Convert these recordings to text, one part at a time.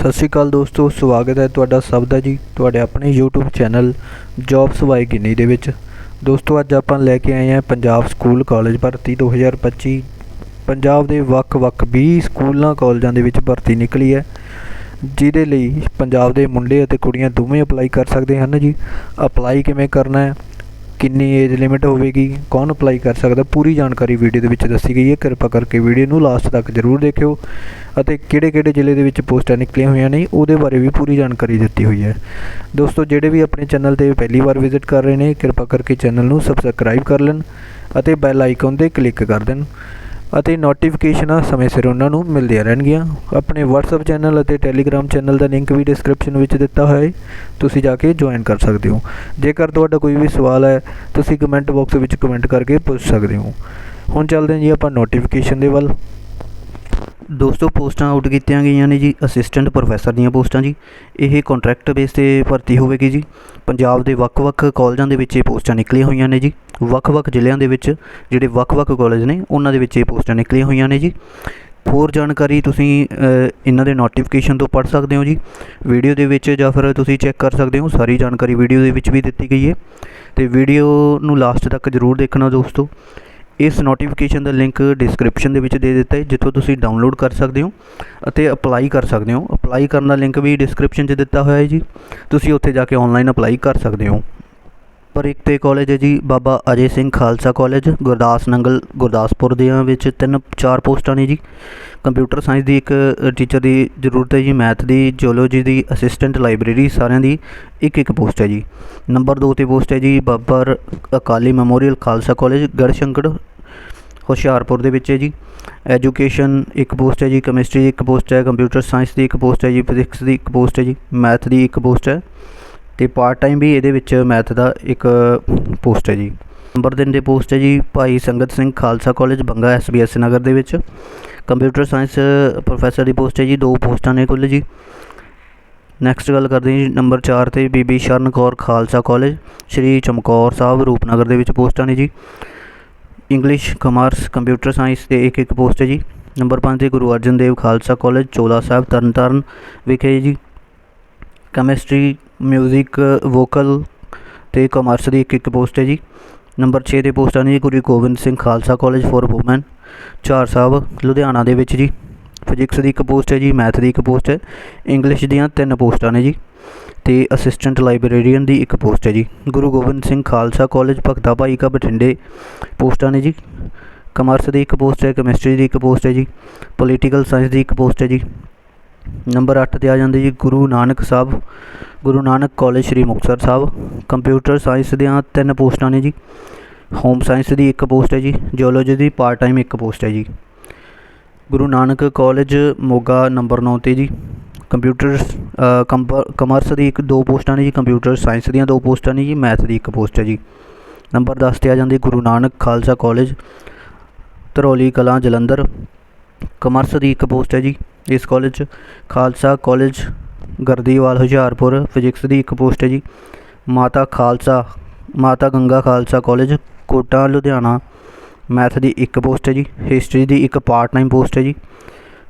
ਸਤਿ ਸ਼੍ਰੀ ਅਕਾਲ ਦੋਸਤੋ, ਸਵਾਗਤ ਹੈ ਤੁਹਾਡਾ ਸਭ ਦਾ ਜੀ, ਤੁਹਾਡੇ ਆਪਣੇ YouTube channel jobs by Ginni ਦੇ ਵਿੱਚ। ਦੋਸਤੋ, ਅੱਜ ਆਪਾਂ ਲੈ ਕੇ ਆਏ ਹਾਂ ਪੰਜਾਬ ਸਕੂਲ ਕਾਲਜ ਭਰਤੀ 2025 ਪੰਜਾਬ ਦੇ ਵੱਖ-ਵੱਖ 20 ਸਕੂਲਾਂ ਕਾਲਜਾਂ ਦੇ ਵਿੱਚ ਭਰਤੀ ਨਿਕਲੀ ਹੈ, ਜਿਹਦੇ ਲਈ ਪੰਜਾਬ ਦੇ ਮੁੰਡੇ ਅਤੇ ਕੁੜੀਆਂ ਦੋਵੇਂ ਅਪਲਾਈ ਕਰ ਸਕਦੇ ਹਨ ਜੀ। ਅਪਲਾਈ ਕਿਵੇਂ ਕਰਨਾ ਹੈ? ਕਿੰਨੀ ਏਜ ਲਿਮਿਟ ਹੋਵੇਗੀ, ਕੌਣ ਅਪਲਾਈ ਕਰ ਸਕਦਾ, ਪੂਰੀ ਜਾਣਕਾਰੀ ਵੀਡੀਓ ਦੇ ਵਿੱਚ ਦੱਸੀ ਗਈ ਹੈ। ਕਿਰਪਾ ਕਰਕੇ ਵੀਡੀਓ ਨੂੰ ਲਾਸਟ ਤੱਕ ਜ਼ਰੂਰ ਦੇਖਿਓ ਅਤੇ ਕਿਹੜੇ-ਕਿਹੜੇ ਜ਼ਿਲ੍ਹੇ ਦੇ ਵਿੱਚ ਪੋਸਟਾਂ ਨਿਕਲੀਆਂ ਹੋਈਆਂ ਨੇ, ਉਹਦੇ ਬਾਰੇ ਵੀ ਪੂਰੀ ਜਾਣਕਾਰੀ ਦਿੱਤੀ ਹੋਈ ਹੈ। ਦੋਸਤੋ, ਜਿਹੜੇ ਵੀ ਆਪਣੇ ਚੈਨਲ ਤੇ ਪਹਿਲੀ ਵਾਰ ਵਿਜ਼ਿਟ ਕਰ ਰਹੇ ਨੇ, ਕਿਰਪਾ ਕਰਕੇ ਚੈਨਲ ਨੂੰ ਸਬਸਕ੍ਰਾਈਬ ਕਰ ਲੈਣ ਅਤੇ ਬੈਲ ਆਈਕਨ ਤੇ ਕਲਿੱਕ ਕਰ ਦੇਣ। ਅਤੇ ਨੋਟੀਫਿਕੇਸ਼ਨਾਂ ਸਮੇਂ ਸਿਰ ਉਹਨਾਂ ਨੂੰ ਮਿਲਦੀਆਂ ਰਹਿਣਗੀਆਂ। ਆਪਣੇ WhatsApp ਚੈਨਲ ਅਤੇ Telegram ਚੈਨਲ ਦਾ ਲਿੰਕ ਵੀ ਡਿਸਕ੍ਰਿਪਸ਼ਨ ਵਿੱਚ ਦਿੱਤਾ ਹੋਇਆ ਹੈ। ਤੁਸੀਂ ਜਾ ਕੇ ਜੁਆਇਨ ਕਰ ਸਕਦੇ ਹੋ। ਜੇਕਰ ਤੁਹਾਡਾ ਕੋਈ ਵੀ ਸਵਾਲ ਹੈ, ਤੁਸੀਂ ਕਮੈਂਟ ਬਾਕਸ ਵਿੱਚ ਕਮੈਂਟ ਕਰਕੇ ਪੁੱਛ ਸਕਦੇ ਹੋ। ਹੁਣ ਚੱਲਦੇ ਹਾਂ ਜੀ ਆਪਾਂ ਨੋਟੀਫਿਕੇਸ਼ਨ ਦੇ ਵੱਲ। ਦੋਸਤੋ, ਪੋਸਟਾਂ ਆਊਟ ਕੀਤੀਆਂ ਗਈਆਂ ਨੇ ਜੀ ਅਸਿਸਟੈਂਟ ਪ੍ਰੋਫੈਸਰ ਦੀਆਂ ਪੋਸਟਾਂ ਜੀ। ਇਹ ਕੰਟਰੈਕਟ ਬੇਸ ਤੇ ਭਰਤੀ ਹੋਵੇਗੀ ਜੀ। ਪੰਜਾਬ ਦੇ ਵੱਖ-ਵੱਖ ਕਾਲਜਾਂ ਦੇ ਵਿੱਚ ਇਹ ਪੋਸਟਾਂ ਨਿਕਲੀਆਂ ਹੋਈਆਂ ਨੇ ਜੀ। ਵੱਖ-ਵੱਖ ਜ਼ਿਲ੍ਹਿਆਂ ਦੇ ਵਿੱਚ ਜਿਹੜੇ ਵੱਖ-ਵੱਖ ਕਾਲਜ ਨੇ, ਉਹਨਾਂ ਦੇ ਵਿੱਚ ਇਹ ਪੋਸਟਾਂ ਨਿਕਲੀਆਂ ਹੋਈਆਂ ਨੇ ਜੀ। ਹੋਰ ਜਾਣਕਾਰੀ ਤੁਸੀਂ ਇਹਨਾਂ ਦੇ ਨੋਟੀਫਿਕੇਸ਼ਨ ਤੋਂ ਪੜ੍ਹ ਸਕਦੇ ਹੋ ਜੀ। ਵੀਡੀਓ ਦੇ ਵਿੱਚ ਜਾਂ ਫਿਰ ਤੁਸੀਂ ਚੈੱਕ ਕਰ ਸਕਦੇ ਹੋ। ਸਾਰੀ ਜਾਣਕਾਰੀ ਵੀਡੀਓ ਦੇ ਵਿੱਚ ਵੀ ਦਿੱਤੀ ਗਈ ਹੈ। ਤੇ ਵੀਡੀਓ ਨੂੰ ਲਾਸਟ ਤੱਕ ਜ਼ਰੂਰ ਦੇਖਣਾ ਦੋਸਤੋ। ਇਸ ਨੋਟੀਫਿਕੇਸ਼ਨ ਦਾ ਲਿੰਕ ਡਿਸਕ੍ਰਿਪਸ਼ਨ ਦੇ ਵਿੱਚ ਦੇ ਦਿੱਤਾ ਹੈ, ਜਿੱਥੋਂ ਤੁਸੀਂ ਡਾਊਨਲੋਡ ਕਰ ਸਕਦੇ ਹੋ ਅਤੇ ਅਪਲਾਈ ਕਰ ਸਕਦੇ ਹੋ। ਅਪਲਾਈ ਕਰਨ ਦਾ ਲਿੰਕ ਵੀ ਡਿਸਕ੍ਰਿਪਸ਼ਨ 'ਚ ਦਿੱਤਾ ਹੋਇਆ ਹੈ ਜੀ। ਤੁਸੀਂ ਉੱਥੇ ਜਾ ਕੇ ਆਨਲਾਈਨ ਅਪਲਾਈ ਕਰ ਸਕਦੇ ਹੋ। ਪਰ ਇੱਕ ਤੇ ਕਾਲਜ ਹੈ ਜੀ, ਬਾਬਾ ਅਜੇ ਸਿੰਘ ਖਾਲਸਾ ਕਾਲਜ ਗੁਰਦਾਸ ਨੰਗਲ, ਗੁਰਦਾਸਪੁਰ ਦੇ ਵਿੱਚ ਤਿੰਨ, ਚਾਰ ਪੋਸਟਾਂ ਨੇ ਜੀ। ਕੰਪਿਊਟਰ ਸਾਇੰਸ ਦੀ ਇੱਕ ਟੀਚਰ ਦੀ ਜ਼ਰੂਰਤ ਹੈ ਜੀ ਮੈਥ ਦੀ ਜਿਓਲੋਜੀ ਦੀ ਅਸਿਸਟੈਂਟ ਲਾਇਬ੍ਰੇਰੀ ਸਾਰਿਆਂ ਦੀ ਇੱਕ ਇੱਕ ਪੋਸਟ ਹੈ ਜੀ। ਨੰਬਰ 2 ਤੇ ਪੋਸਟ ਹੈ ਜੀ, ਬਾਬਰ ਅਕਾਲੀ ਮੈਮੋਰੀਅਲ ਖਾਲਸਾ ਕਾਲਜ ਗੜਸ਼ੰਕੜ ਹੁਸ਼ਿਆਰਪੁਰ ਦੇ ਵਿੱਚ ਹੈ ਜੀ। ਐਜੂਕੇਸ਼ਨ ਇੱਕ ਪੋਸਟ ਹੈ ਜੀ ਕੈਮਿਸਟਰੀ ਦੀ ਇੱਕ ਪੋਸਟ ਹੈ ਕੰਪਿਊਟਰ ਸਾਇੰਸ ਦੀ ਇੱਕ ਪੋਸਟ ਹੈ ਜੀ ਫਿਜ਼ਿਕਸ ਦੀ ਇੱਕ ਪੋਸਟ ਹੈ ਜੀ ਮੈਥ ਦੀ ਇੱਕ ਪੋਸਟ ਹੈ ਤੇ ਪਾਰਟ ਟਾਈਮ ਵੀ ਇਹਦੇ ਵਿੱਚ ਮੈਥ ਦਾ ਇੱਕ ਪੋਸਟ ਹੈ ਜੀ। ਨੰਬਰ 3 ਦੇ ਪੋਸਟ ਹੈ ਜੀ, ਭਾਈ ਸੰਗਤ ਸਿੰਘ ਖਾਲਸਾ ਕਾਲਜ ਬੰਗਾ ਐਸਬੀਐਸ ਨਗਰ ਦੇ ਵਿੱਚ। ਕੰਪਿਊਟਰ ਸਾਇੰਸ ਪ੍ਰੋਫੈਸਰ ਦੀ ਪੋਸਟ ਹੈ ਜੀ, ਦੋ ਪੋਸਟਾਂ ਨੇ ਕੁੱਲ ਜੀ। ਨੈਕਸਟ ਗੱਲ ਕਰਦੇ ਹਾਂ ਜੀ, ਨੰਬਰ 4 ਤੇ ਬੀਬੀ ਸ਼ਰਨ ਕੌਰ ਖਾਲਸਾ ਕਾਲਜ ਸ਼੍ਰੀ ਚਮਕੌਰ ਸਾਹਿਬ ਰੂਪਨਗਰ ਦੇ ਵਿੱਚ ਪੋਸਟਾਂ ਨੇ ਜੀ। ਇੰਗਲਿਸ਼ ਕਮਰਸ ਕੰਪਿਊਟਰ ਸਾਇੰਸ ਦੇ ਇੱਕ ਇੱਕ ਪੋਸਟ ਹੈ ਜੀ। ਨੰਬਰ 5 ਤੇ ਗੁਰੂ ਅਰਜਨ ਦੇਵ ਖਾਲਸਾ ਕਾਲਜ ਚੋਲਾ ਸਾਹਿਬ, ਤਰਨਤਾਰਨ ਵਿਖੇ ਜੀ। ਕੈਮਿਸਟਰੀ ਮਿਊਜ਼ਿਕ ਵੋਕਲ ਤੇ ਕਮਰਸ ਦੀ ਇੱਕ ਇੱਕ ਪੋਸਟ ਹੈ ਜੀ। ਨੰਬਰ 6 ਤੇ ਪੋਸਟਾਂ ਨੇ ਜੀ Guru Gobind Singh Khalsa college for women ਚਾਰ ਸਾਹਿਬ, ਲੁਧਿਆਣਾ ਦੇ ਵਿੱਚ ਜੀ। ਫਿਜ਼ਿਕਸ ਦੀ ਇੱਕ ਪੋਸਟ ਹੈ ਜੀ, ਮੈਥ ਦੀ ਇੱਕ ਪੋਸਟ ਹੈ, ਇੰਗਲਿਸ਼ ਦੀਆਂ ਤਿੰਨ ਪੋਸਟਾਂ ਨੇ ਜੀ ਤੇ ਅਸਿਸਟੈਂਟ ਲਾਇਬ੍ਰੇਰੀਅਨ ਦੀ ਇੱਕ ਪੋਸਟ ਹੈ ਜੀ। ਗੁਰੂ ਗੋਬਿੰਦ ਸਿੰਘ ਖਾਲਸਾ ਕਾਲਜ, ਭਗਤਾ ਭਾਈ ਕਾ ਬਠਿੰਡੇ ਪੋਸਟਾਂ ਨੇ ਜੀ। ਕਮਰਸ ਦੀ ਇੱਕ ਪੋਸਟ ਹੈ, ਕੈਮਿਸਟਰੀ ਦੀ ਇੱਕ ਪੋਸਟ ਹੈ ਜੀ, ਪੋਲੀਟੀਕਲ ਸਾਇੰਸ ਦੀ ਇੱਕ ਪੋਸਟ ਹੈ ਜੀ। ਨੰਬਰ 8 ਤੇ ਆ ਜਾਂਦੇ ਜੀ Guru Nanak Sahib, Guru Nanak college Sri Muktsar Sahib. Computer science ਦੀਆਂ ਤਿੰਨ ਪੋਸਟਾਂ ਨੇ ਜੀ, ਹੋਮ ਸਾਇੰਸ ਦੀ ਇੱਕ ਪੋਸਟ ਹੈ ਜੀ, ਜਿਓਲੋਜੀ ਦੀ ਪਾਰਟ ਟਾਈਮ ਇੱਕ ਪੋਸਟ ਹੈ ਜੀ। ਗੁਰੂ ਨਾਨਕ ਕੋਲਜ ਮੋਗਾ ਨੰਬਰ ਨੌ ਤੇ ਜੀ। ਕੰਪਿਊਟਰ ਅ, ਕੰਪ- ਕਮਰਸ ਦੀ ਇੱਕ ਦੋ ਪੋਸਟਾਂ ਨੇ ਜੀ। ਕੰਪਿਊਟਰ ਸਾਇੰਸ ਦੀਆਂ ਦੋ ਪੋਸਟਾਂ ਨੇ ਜੀ। ਮੈਥ ਦੀ ਇੱਕ ਪੋਸਟ ਹੈ ਜੀ। ਨੰਬਰ 10 ਤੇ ਆ ਜਾਂਦੀ ਗੁਰੂ ਨਾਨਕ ਖਾਲਸਾ ਕਾਲਜ ਧਰੌਲੀ ਕਲਾਂ ਜਲੰਧਰ। ਕਮਰਸ ਦੀ ਇੱਕ ਪੋਸਟ ਹੈ ਜੀ ਇਸ ਕਾਲਜ 'ਚ। ਖਾਲਸਾ ਕਾਲਜ ਗਰਦੀਵਾਲ ਹੁਸ਼ਿਆਰਪੁਰ। ਫਿਜ਼ਿਕਸ ਦੀ ਇੱਕ ਪੋਸਟ ਹੈ ਜੀ। ਮਾਤਾ ਖਾਲਸਾ ਮਾਤਾ ਗੰਗਾ ਖਾਲਸਾ ਕਾਲਜ ਕੋਟਾ ਲੁਧਿਆਣਾ। ਮੈਥ ਦੀ ਇੱਕ ਪੋਸਟ ਹੈ ਜੀ, ਹਿਸਟਰੀ ਦੀ ਇੱਕ ਪਾਰਟ ਟਾਈਮ ਪੋਸਟ ਹੈ ਜੀ।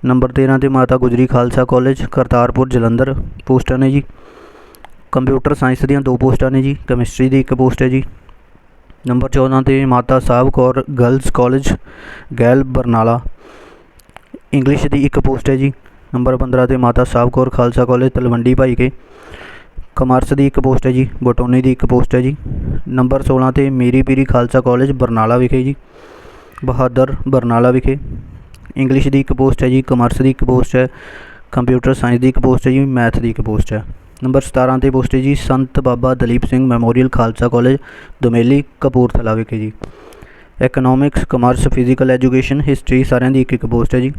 ਨੰਬਰ 13 ਤੇ ਮਾਤਾ ਗੁਜਰੀ ਖਾਲਸਾ ਕਾਲਜ ਕਰਤਾਰਪੁਰ, ਜਲੰਧਰ ਪੋਸਟਾਂ ਨੇ ਜੀ। ਕੰਪਿਊਟਰ ਸਾਇੰਸ ਦੀਆਂ ਦੋ ਪੋਸਟਾਂ ਨੇ ਜੀ ਕੈਮਿਸਟਰੀ ਦੀ ਇੱਕ ਪੋਸਟ ਹੈ ਜੀ। ਨੰਬਰ 14 ਤੇ Mata Sahib Kaur girls college Gehal Barnala English ਦੀ ਇੱਕ ਪੋਸਟ ਹੈ ਜੀ। ਨੰਬਰ 15 ਤੇ ਮਾਤਾ ਸਾਹਿਬ ਕੌਰ ਖਾਲਸਾ ਕਾਲਜ ਤਲਵੰਡੀ ਭਾਈ ਕੇ ਕਮਰਸ ਦੀ ਇੱਕ ਪੋਸਟ ਹੈ ਜੀ, ਬੋਟੋਨੀ ਦੀ ਇੱਕ ਪੋਸਟ ਹੈ ਜੀ। ਨੰਬਰ 16 ਤੇ ਮੇਰੀ ਪੀਰੀ ਖਾਲਸਾ ਕਾਲਜ ਬਰਨਾਲਾ ਵਿਖੇ ਜੀ, ਬਹਾਦਰ ਬਰਨਾਲਾ ਵਿਖੇ। ਇੰਗਲਿਸ਼ ਦੀ ਇੱਕ ਪੋਸਟ ਹੈ ਜੀ ਕਮਰਸ ਦੀ ਇੱਕ ਪੋਸਟ ਹੈ ਕੰਪਿਊਟਰ ਸਾਇੰਸ ਦੀ ਇੱਕ ਪੋਸਟ ਹੈ ਜੀ ਮੈਥ ਦੀ ਇੱਕ ਪੋਸਟ ਹੈ। ਨੰਬਰ 17 ਤੇ ਪੋਸਟ ਹੈ ਜੀ, ਸੰਤ ਬਾਬਾ ਦਲੀਪ ਸਿੰਘ ਮੈਮੋਰੀਅਲ ਖਾਲਸਾ ਕਾਲਜ ਦੁਮੇਲੀ, ਕਪੂਰਥਲਾ ਵਿਖੇ ਜੀ। Economics commerce physical education history ਸਾਰਿਆਂ ਦੀ ਇੱਕ ਇੱਕ ਪੋਸਟ ਹੈ ਜੀ।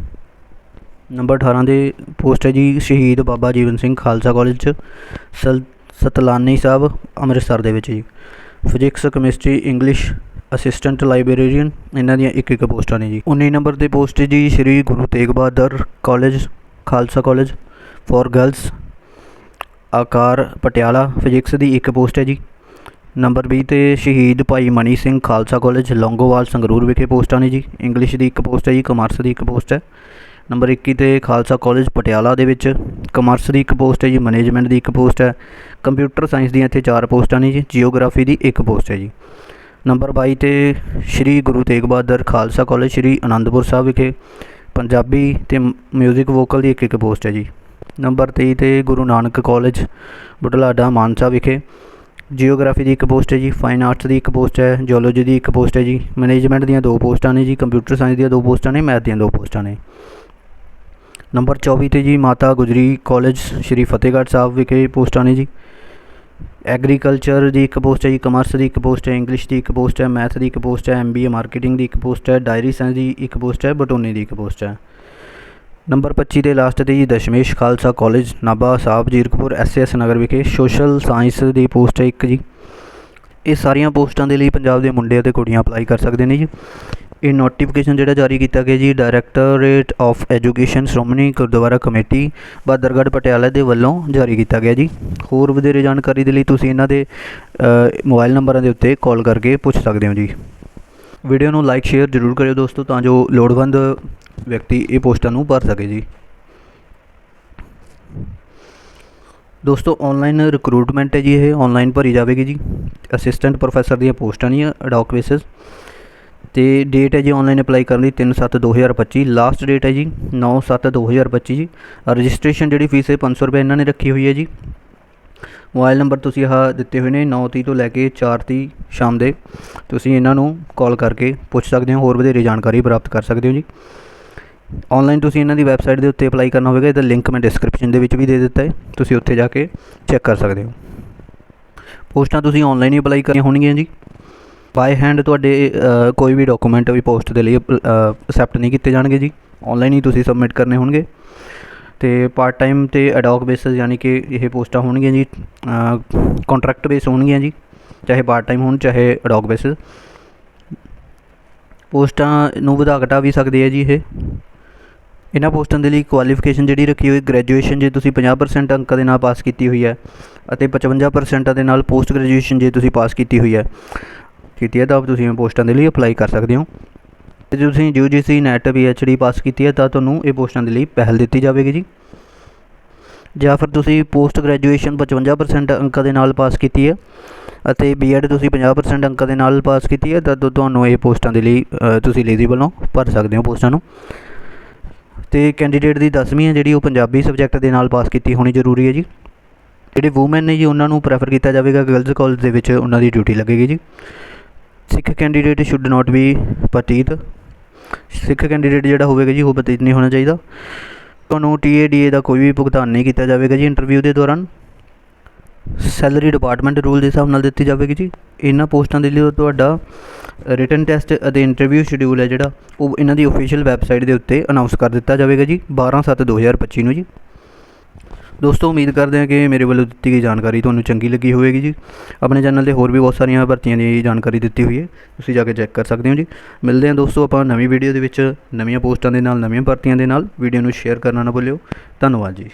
ਨੰਬਰ ਅਠਾਰਾਂ 'ਤੇ ਪੋਸਟ ਹੈ ਜੀ, ਸ਼ਹੀਦ ਬਾਬਾ ਜੀਵਨ ਸਿੰਘ ਖਾਲਸਾ ਕੋਲਜ ਚ, ਸਲ, ਸਤਲਾਨੀ ਸਾਹਿਬ, ਅੰਮ੍ਰਿਤਸਰ ਦੇ ਵਿੱਚ ਜੀ। Physics chemistry English assistant librarian ਇਹਨਾਂ ਦੀਆਂ ਇੱਕ ਇੱਕ ਪੋਸਟਾਂ ਨੇ ਜੀ। 19 ਨੰਬਰ ਤੇ ਪੋਸਟ ਹੈ ਜੀ, Shri Guru Tegh Bahadur college, Khalsa college for girls ਆਕਾਰ ਪਟਿਆਲਾ ਫਿਜ਼ਿਕਸ ਦੀ ਇੱਕ ਪੋਸਟ ਹੈ ਜੀ। ਨੰਬਰ 20 ਤੇ ਸ਼ਹੀਦ ਭਾਈ ਮਨੀ ਸਿੰਘ ਖਾਲਸਾ ਕਾਲਜ, ਲੌਂਗੋਵਾਲ ਸੰਗਰੂਰ ਵਿਖੇ ਪੋਸਟਾਂ ਨੇ ਜੀ। ਇੰਗਲਿਸ਼ ਦੀ ਇੱਕ ਪੋਸਟ ਹੈ ਜੀ ਕਮਰਸ ਦੀ ਇੱਕ ਪੋਸਟ ਹੈ। ਨੰਬਰ 21 ਤੇ ਖਾਲਸਾ ਕਾਲਜ ਪਟਿਆਲਾ ਦੇ ਵਿੱਚ। ਕਮਰਸ ਦੀ ਇੱਕ ਪੋਸਟ ਹੈ ਜੀ ਮੈਨੇਜਮੈਂਟ ਦੀ ਇੱਕ ਪੋਸਟ ਹੈ। ਕੰਪਿਊਟਰ ਸਾਇੰਸ ਦੀਆਂ ਇੱਥੇ ਚਾਰ ਪੋਸਟਾਂ ਨੇ ਜੀ ਜੀਓਗ੍ਰਾਫੀ ਦੀ ਇੱਕ ਪੋਸਟ ਹੈ ਜੀ। ਨੰਬਰ 22 ਤੇ ਸ਼੍ਰੀ ਗੁਰੂ ਤੇਗ ਬਹਾਦਰ ਖਾਲਸਾ ਕਾਲਜ, ਸ਼੍ਰੀ ਅਨੰਦਪੁਰ ਸਾਹਿਬ ਵਿਖੇ ਪੰਜਾਬੀ ਤੇ ਮਿਊਜ਼ਿਕ ਵੋਕਲ ਦੀ ਇੱਕ ਇੱਕ ਪੋਸਟ ਹੈ ਜੀ। ਨੰਬਰ 23 ਤੇ ਗੁਰੂ ਨਾਨਕ ਕਾਲਜ, ਬੁਢਲਾਡਾ ਮਾਨਸਾ ਵਿਖੇ ਜੀਓਗ੍ਰਾਫੀ ਦੀ ਇੱਕ ਪੋਸਟ ਹੈ ਜੀ ਫਾਈਨ ਆਰਟਸ ਦੀ ਇੱਕ ਪੋਸਟ ਹੈ ਜੀਓਲੋਜੀ ਦੀ ਇੱਕ ਪੋਸਟ ਹੈ ਜੀ। ਮੈਨੇਜਮੈਂਟ ਦੀਆਂ ਦੋ ਪੋਸਟਾਂ ਨੇ ਜੀ ਕੰਪਿਊਟਰ ਸਾਇੰਸ ਦੀਆਂ ਦੋ ਪੋਸਟਾਂ ਨੇ ਮੈਥ ਦੀਆਂ ਦੋ ਪੋਸਟਾਂ ਨੇ। ਨੰਬਰ 24 ਤੇ ਜੀ ਮਾਤਾ ਗੁਜਰੀ ਕਾਲਜ, ਸ਼੍ਰੀ ਫਤਿਹਗੜ੍ਹ ਸਾਹਿਬ ਵਿਖੇ ਪੋਸਟਾਂ ਨੇ ਜੀ। ਐਗਰੀਕਲਚਰ ਦੀ ਇੱਕ ਪੋਸਟ ਹੈ ਜੀ, ਕਮਰਸ ਦੀ ਇੱਕ ਪੋਸਟ ਹੈ, ਇੰਗਲਿਸ਼ ਦੀ ਇੱਕ ਪੋਸਟ ਹੈ, ਮੈਥ ਦੀ ਇੱਕ ਪੋਸਟ ਹੈ ਐਮਬੀਏ ਮਾਰਕੀਟਿੰਗ ਦੀ ਇੱਕ ਪੋਸਟ ਹੈ, ਡਾਇਰੀ ਸਾਇੰਸ ਦੀ ਇੱਕ ਪੋਸਟ ਹੈ, ਬਟੋਨੀ ਦੀ ਇੱਕ ਪੋਸਟ ਹੈ। ਨੰਬਰ 25 ਦੇ ਲਾਸਟ ਤੇ ਜੀ ਦਸ਼ਮੇਸ਼ ਖਾਲਸਾ ਕਾਲਜ, ਨਾਭਾ ਸਾਹਿਬ, ਜੀਰਕਪੁਰ ਐਸਐਸ ਨਗਰ ਵਿਖੇ ਸੋਸ਼ਲ ਸਾਇੰਸ ਦੀ ਪੋਸਟ ਹੈ ਇੱਕ ਜੀ। ਇਹ ਸਾਰੀਆਂ ਪੋਸਟਾਂ ਦੇ ਲਈ ਪੰਜਾਬ ਦੇ ਮੁੰਡੇ ਅਤੇ ਕੁੜੀਆਂ ਅਪਲਾਈ ਕਰ ਸਕਦੇ ਨੇ ਜੀ। ਇਹ ਨੋਟੀਫਿਕੇਸ਼ਨ ਜਿਹੜਾ ਜਾਰੀ ਕੀਤਾ ਗਿਆ ਜੀ directorate of education Shiromani Gurdwara committee Bahadurgarh Patiala ਦੇ ਵੱਲੋਂ ਜਾਰੀ ਕੀਤਾ ਗਿਆ ਜੀ। ਹੋਰ ਵਧੇਰੇ ਜਾਣਕਾਰੀ ਦੇ ਲਈ ਤੁਸੀਂ ਇਹਨਾਂ ਦੇ ਮੋਬਾਈਲ ਨੰਬਰਾਂ ਦੇ ਉੱਤੇ ਕਾਲ ਕਰਕੇ ਪੁੱਛ ਸਕਦੇ ਹੋ ਜੀ। ਵੀਡੀਓ ਨੂੰ ਲਾਈਕ ਸ਼ੇਅਰ ਜ਼ਰੂਰ ਕਰਿਓ ਦੋਸਤੋ, ਤਾਂ ਜੋ ਲੋੜਵੰਦ ਵਿਅਕਤੀ ਇਹ ਪੋਸਟਾਂ ਨੂੰ ਭਰ ਸਕੇ ਜੀ। ਦੋਸਤੋ ਆਨਲਾਈਨ ਰਿਕਰੂਟਮੈਂਟ ਹੈ ਜੀ ਇਹ ਆਨਲਾਈਨ ਭਰੀ ਜਾਵੇਗੀ ਜੀ। ਅਸਿਸਟੈਂਟ ਪ੍ਰੋਫੈਸਰ ਦੀਆਂ ਪੋਸਟਾਂ ਨਹੀਂ ਅਡੌਕ ਬੇਸਿਸ ਤੇ ਡੇਟ ਹੈ ਜੀ ਆਨਲਾਈਨ ਅਪਲਾਈ ਕਰਨ ਦੀ 3/7/2025 ਲਾਸਟ ਡੇਟ ਹੈ ਜੀ 9/7/2025 ਜੀ। ਰਜਿਸਟ੍ਰੇਸ਼ਨ ਜਿਹੜੀ ਫੀਸ ਹੈ 500 ਰੁਪਏ ਇਹਨਾਂ ਨੇ ਰੱਖੀ ਹੋਈ ਹੈ ਜੀ। ਮੋਬਾਈਲ ਨੰਬਰ ਤੁਸੀਂ ਆਹ ਦਿੱਤੇ ਹੋਏ ਨੇ 9:30 ਤੋਂ ਲੈ ਕੇ 4:30 ਸ਼ਾਮ ਦੇ। ਤੁਸੀਂ ਇਹਨਾਂ ਨੂੰ ਕਾਲ ਕਰਕੇ ਪੁੱਛ ਸਕਦੇ ਹੋ, ਹੋਰ ਵਧੇਰੇ ਜਾਣਕਾਰੀ ਪ੍ਰਾਪਤ ਕਰ ਸਕਦੇ ਹੋ ਜੀ। ਆਨਲਾਈਨ ਤੁਸੀਂ ਇਹਨਾਂ ਦੀ ਵੈਬਸਾਈਟ ਦੇ ਉੱਤੇ ਅਪਲਾਈ ਕਰਨਾ ਹੋਵੇਗਾ, ਇਹਦਾ ਲਿੰਕ ਮੈਂ ਡਿਸਕ੍ਰਿਪਸ਼ਨ ਦੇ ਵਿੱਚ ਵੀ ਦੇ ਦਿੱਤਾ ਹੈ। ਤੁਸੀਂ ਉੱਥੇ ਜਾ ਕੇ ਚੈੱਕ ਕਰ ਸਕਦੇ ਹੋ। ਪੋਸਟਾਂ ਤੁਸੀਂ ਆਨਲਾਈਨ ਹੀ ਅਪਲਾਈ ਕਰਨੀਆਂ ਹੋਣਗੀਆਂ ਜੀ। ਬਾਈ ਹੈਂਡ ਤੁਹਾਡੇ ਕੋਈ ਵੀ ਡਾਕੂਮੈਂਟ ਵੀ ਪੋਸਟ ਦੇ ਲਈ ਅਕਸੈਪਟ ਨਹੀਂ ਕੀਤੇ ਜਾਣਗੇ ਜੀ। ਆਨਲਾਈਨ ਹੀ ਤੁਸੀਂ ਸਬਮਿਟ ਕਰਨੇ ਹੋਣਗੇ। ਤੇ ਪਾਰਟ ਟਾਈਮ ਤੇ ਅਡੌਕ ਬੇਸਿਸ ਯਾਨੀ ਕਿ ਇਹ ਪੋਸਟਾਂ ਹੋਣਗੀਆਂ ਜੀ ਕੰਟਰੈਕਟ ਬੇਸ ਹੋਣਗੀਆਂ ਜੀ, ਚਾਹੇ ਪਾਰਟ ਟਾਈਮ ਹੋਣ, ਚਾਹੇ ਅਡੌਕ ਬੇਸਿਸ ਪੋਸਟਾਂ ਨੂੰ ਵਧਾ ਘਟਾ ਵੀ ਸਕਦੇ ਆ ਜੀ ਇਹ। ਇਹਨਾਂ ਪੋਸਟਾਂ ਦੇ ਲਈ ਕੁਆਲੀਫਿਕੇਸ਼ਨ ਜਿਹੜੀ ਰੱਖੀ ਹੋਈ ਗ੍ਰੈਜੂਏਸ਼ਨ ਜੇ ਤੁਸੀਂ 50% ਅੰਕਾਂ ਦੇ ਨਾਲ ਪਾਸ ਕੀਤੀ ਹੋਈ ਹੈ, ਅਤੇ 55% ਦੇ ਨਾਲ ਪੋਸਟ ਗ੍ਰੈਜੂਏਸ਼ਨ ਜੇ ਤੁਸੀਂ ਪਾਸ ਕੀਤੀ ਹੋਈ ਹੈ। ਕੀਤੀ ਹੈ, ਤਾਂ ਤੁਸੀਂ ਇਹ ਪੋਸਟਾਂ ਦੇ ਲਈ ਅਪਲਾਈ ਕਰ ਸਕਦੇ ਹੋ। ਤੇ ਜੇ ਤੁਸੀਂ ਯੂਜੀਸੀ ਨੈਟ ਪੀਐਚਡੀ ਪਾਸ ਕੀਤੀ ਹੈ, ਤਾਂ ਤੁਹਾਨੂੰ ਇਹ ਪੋਸਟਾਂ ਦੇ ਲਈ ਪਹਿਲ ਦਿੱਤੀ ਜਾਵੇਗੀ ਜੀ। ਜਾਂ ਫਿਰ ਤੁਸੀਂ ਪੋਸਟ ਗ੍ਰੈਜੂਏਸ਼ਨ 55% ਅੰਕਾਂ ਦੇ ਨਾਲ ਪਾਸ ਕੀਤੀ ਹੈ, ਅਤੇ ਬੀਐਡ ਤੁਸੀਂ 50% ਅੰਕਾਂ ਦੇ ਨਾਲ ਪਾਸ ਕੀਤੀ ਹੈ, ਤਾਂ ਤੁਹਾਨੂੰ ਇਹ ਪੋਸਟਾਂ ਦੇ ਲਈ ਤੁਸੀਂ ਐਲੀਜੀਬਲ ਹੋ ਭਰ ਸਕਦੇ ਹੋ ਪੋਸਟਾਂ ਨੂੰ। ਤੇ ਕੈਂਡੀਡੇਟ ਦੀ ਦਸਵੀਂ ਹੈ, ਜਿਹੜੀ ਉਹ ਪੰਜਾਬੀ ਸਬਜੈਕਟ ਦੇ ਨਾਲ ਪਾਸ ਕੀਤੀ ਹੋਣੀ ਜ਼ਰੂਰੀ ਹੈ ਜੀ। ਜਿਹੜੇ ਵੂਮਨ ਨੇ ਜੀ, ਉਹਨਾਂ ਨੂੰ ਪ੍ਰੈਫਰ ਕੀਤਾ ਜਾਵੇਗਾ ਗਰਲਜ਼ ਕਾਲਜ ਦੇ ਵਿੱਚ ਉਹਨਾਂ ਦੀ ਡਿਊਟੀ ਲੱਗੇਗੀ ਜੀ। Sikh candidate should not be ਪਤੀਤ Sikh candidate ਜਿਹੜਾ ਹੋਵੇਗਾ ਜੀ, ਉਹ ਪਤੀਤ ਨਹੀਂ ਹੋਣਾ ਚਾਹੀਦਾ। ਤੁਹਾਨੂੰ ਟੀਏਡੀਏ ਦਾ ਕੋਈ ਵੀ ਭੁਗਤਾਨ ਨਹੀਂ ਕੀਤਾ ਜਾਵੇਗਾ ਜੀ ਇੰਟਰਵਿਊ ਦੇ ਦੌਰਾਨ। ਸੈਲਰੀ ਡਿਪਾਰਟਮੈਂਟ ਰੂਲ ਦੇ ਹਿਸਾਬ ਨਾਲ ਦਿੱਤੀ ਜਾਵੇਗੀ ਜੀ। ਇਹਨਾਂ ਪੋਸਟਾਂ ਦੇ ਲਈ ਤੁਹਾਡਾ ਰਿਟਨ ਟੈਸਟ ਅਤੇ ਇੰਟਰਵਿਊ ਸ਼ਡਿਊਲ ਹੈ ਜਿਹੜਾ, ਉਹ ਇਹਨਾਂ ਦੀ ਅਫੀਸ਼ੀਅਲ ਵੈਬਸਾਈਟ ਦੇ ਉੱਤੇ ਅਨਾਉਂਸ ਕਰ ਦਿੱਤਾ ਜਾਵੇਗਾ ਜੀ 12/7/2025 ਨੂੰ ਜੀ। ਦੋਸਤੋ, ਉਮੀਦ ਕਰਦੇ ਹਾਂ ਕਿ ਮੇਰੇ ਵੱਲੋਂ ਦਿੱਤੀ ਗਈ ਜਾਣਕਾਰੀ ਤੁਹਾਨੂੰ ਚੰਗੀ ਲੱਗੀ ਹੋਵੇਗੀ ਜੀ। ਆਪਣੇ ਚੈਨਲ ਤੇ ਹੋਰ ਵੀ ਬਹੁਤ ਸਾਰੀਆਂ ਭਰਤੀਆਂ ਦੀ ਜਾਣਕਾਰੀ ਦਿੱਤੀ ਹੋਈ ਹੈ, ਤੁਸੀਂ ਜਾ ਕੇ ਚੈੱਕ ਕਰ ਸਕਦੇ ਹੋ ਜੀ। ਮਿਲਦੇ ਹਾਂ ਦੋਸਤੋ, ਆਪਾਂ ਨਵੀਂ ਵੀਡੀਓ ਦੇ ਵਿੱਚ ਨਵੀਆਂ ਪੋਸਟਾਂ ਦੇ ਨਾਲ, ਨਵੀਆਂ ਭਰਤੀਆਂ ਦੇ ਨਾਲ। ਵੀਡੀਓ ਨੂੰ ਸ਼ੇਅਰ ਕਰਨਾ ਨਾ ਭੁੱਲਿਓ। ਧੰਨਵਾਦ ਜੀ।